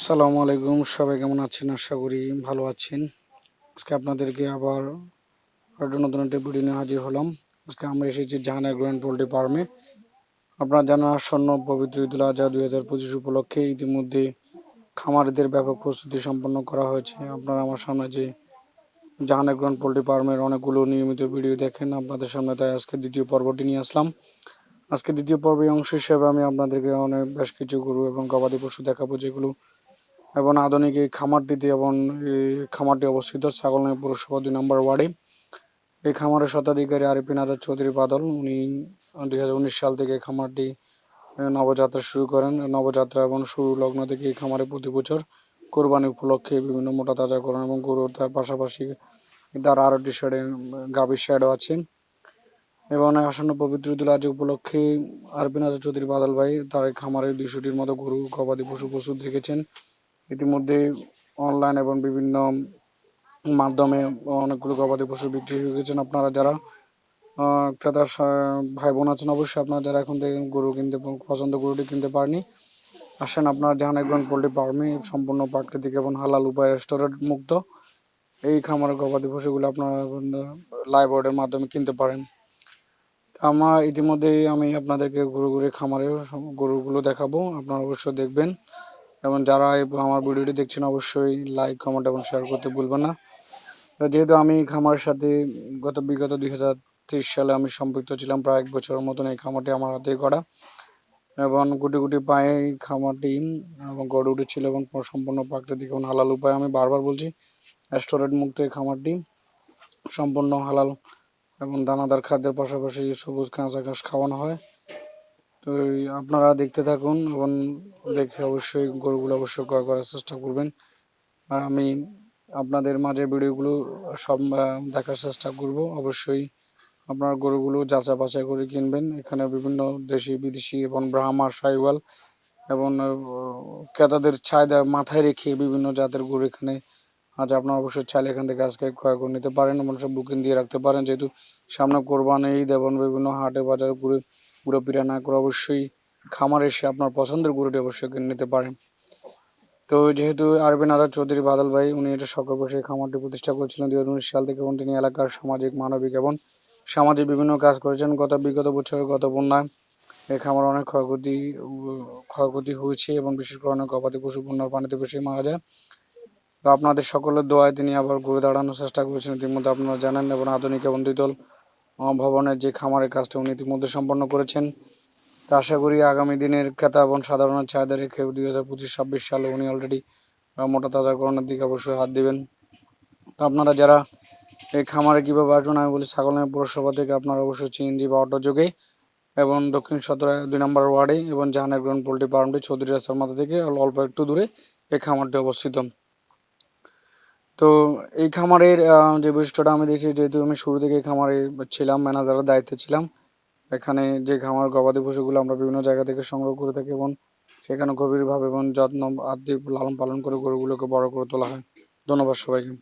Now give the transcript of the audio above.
আসসালামু আলাইকুম, সবাই কেমন আছেন? আশা করি ভালো আছেন। আজকে আপনাদেরকে আবার নতুন একটা ভিডিও নিয়ে হাজির হলাম। আজকে আমরা এসেছি জাহানের গ্র্যান্ড পোল্ট্রি ফার্মে আপনারা জানেন, আসন্ন পবিত্র ঈদুল আজহা দুই হাজার পঁচিশ উপলক্ষে ইতিমধ্যে খামারিদের ব্যাপক প্রস্তুতি সম্পন্ন করা হয়েছে। আপনারা আমার সামনে যে জাহানের গ্র্যান্ড পোল্ট্রি ফার্মের অনেকগুলো নিয়মিত ভিডিও দেখেন, আপনাদের সামনে তাই আজকে দ্বিতীয় পর্বটি নিয়ে আসলাম। আজকে দ্বিতীয় পর্বের অংশ হিসেবে আমি আপনাদেরকে অনেক, বেশ কিছু গরু এবং গবাদি পশু দেখাবো, যেগুলো এবং আধুনিক এই খামারটিতে এবং এই খামারটি অবস্থিত ছাগলনাই পৌরসভা দুই নম্বর ওয়ার্ডে। এই খামারের শতাধিকারী আরিফিন আজাদ চৌধুরী বাদল, উনি দু হাজার উনিশ সাল থেকে খামারটি নবযাত্রা শুরু করেন। নবযাত্রা এবং শুরু লগ্ন থেকে এই খামারে প্রতি বছর কোরবানি উপলক্ষে বিভিন্ন মোটা করেন এবং গরুর তার পাশাপাশি তার আরও টি শার্টে গাভীর শার্টও আছে। এবং আসন্ন পবিত্র ঈদুল আজহা উপলক্ষে আরবিন আজাদ চৌধুরী বাদল ভাই তার খামারে দুইশোটির মতো গরু, গবাদি পশু প্রস্তুত রেখেছেন। ইতিমধ্যে অনলাইন এবং বিভিন্ন মাধ্যমে অনেকগুলো গবাদি পশু বিক্রি হয়ে গেছেন। আপনারা যারা ক্রেতার ভাই বোন আছেন, অবশ্যই আপনারা যারা এখন থেকে গরু কিনতে পছন্দ গরুটি কিনতে পারেনি আসেন আপনারা জাহানাগঞ্জ পোল্ট্রি ফার্মে সম্পূর্ণ প্রাকৃতিক এবং হালাল উপায় রেস্টুরেন্ট মুক্ত। এই খামারের গবাদি পশুগুলো আপনারা লাইভ অর্ডের মাধ্যমে কিনতে পারেন। আমার ইতিমধ্যেই আমি আপনাদেরকে ঘুরে ঘুরে খামারের গরুগুলো দেখাবো। আপনারা অবশ্যই দেখবেন। এবং যারা আমার ভিডিওটি দেখছেন, অবশ্যই লাইক কমেন্ট এবং শেয়ার করতে ভুলবেন না। যেহেতু আমি এই খামারের সাথে গত বিগত দুই হাজার তেইশ সালে আমি সম্পৃক্ত ছিলাম, প্রায় এক বছরের মতন এই খামারটি আমার হাতে করা এবং গুটি গুটি পায়ে এই খামারটি এবং গড়ে উঠেছিল এবং সম্পূর্ণ প্রাকৃতিক এবং হালাল উপায় আমি বারবার বলছি রেস্টুরেন্ট মুক্ত এই খামারটি সম্পূর্ণ হালাল এবং দানাদার খাদ্যের পাশাপাশি সবুজ কাঁচা ঘাস খাওয়ানো হয়। তো আপনারা দেখতে থাকুন এবং দেখে অবশ্যই গরুগুলো অবশ্যই ক্রয় করার চেষ্টা করবেন। আর আমি আপনাদের মাঝে ভিডিওগুলো সব দেখার চেষ্টা করব। অবশ্যই আপনার গরুগুলো যাচা বাছাই করে কিনবেন। এখানে বিভিন্ন দেশি, বিদেশি এবং ব্রাহ্মা সাইওয়াল এবং ক্রেতাদের চাহিদা মাথায় রেখে বিভিন্ন জাতের গরু এখানে আজ আপনারা অবশ্যই চাইলে এখান থেকে আজকে ক্রয় করে নিতে পারেন এবং সব বুকিং দিয়ে রাখতে পারেন। যেহেতু সামনে কোরবানি এবং বিভিন্ন হাটে বাজার ঘুরে ফিরে না করে অবশ্যই খামার এসে আপনার পছন্দের গরুটি অবশ্যই কিনে নিতে পারেন। তো যেহেতু আরবিন আজাদ চৌধুরী বাদল ভাই, উনি এটা সকল বসে খামারটি প্রতিষ্ঠা করেছিলেন দুই হাজার উনিশ সাল থেকে এবং তিনি এলাকার সামাজিক, মানবিক এবং সামাজিক বিভিন্ন কাজ করেছেন। গত বিগত বছরের গত বন্যায় এই খামার অনেক ক্ষয়ক্ষতি ক্ষয়ক্ষতি হয়েছে এবং বিশেষ করে অনেক গবাদি পশু বন্যার পানিতে বেশি মারা যায়। তো আপনাদের সকলের দোয়ায় তিনি আবার ঘুরে দাঁড়ানোর চেষ্টা করেছেন। ইতিমধ্যে আপনারা জানেন এবং আধুনিক এবং দ্বিতল ভবনের যে খামারের কাজটা উনি ইতিমধ্যে সম্পন্ন করেছেন, তো আশা করি আগামী দিনের ক্রেতা এবং সাধারণের চাহিদা রেখে দুই হাজার পঁচিশ, ছাব্বিশ সালে উনি অলরেডি মোটা তাজাকরণের দিকে অবশ্যই হাত দিবেন। তো আপনারা যারা এই খামারে কীভাবে আসবেন, আমি বলি ছাগলের পৌরসভা থেকে আপনারা অবশ্যই চিএনজি বা অটো যোগে এবং দক্ষিণ সদরে দুই নম্বর ওয়ার্ডে এবং জাহানের গ্রাউন্ড পোল্ট্রি ফার্মটি চৌধুরী রাস্তার মাথা থেকে অল্প একটু দূরে এই খামারটি অবস্থিত। তো এই খামারের যে বৈশিষ্ট্যটা আমি দেখছি, যেহেতু আমি শুরু থেকে খামারে ছিলাম, ম্যানেজারের দায়িত্বে ছিলাম, এখানে যে খামার গবাদি পশুগুলো আমরা বিভিন্ন জায়গা থেকে সংগ্রহ করে থাকি এবং সেখানে গভীরভাবে এবং যত্ন আদি লালন পালন করে গরুগুলোকে বড় করে তোলা হয়। ধন্যবাদ সবাইকে।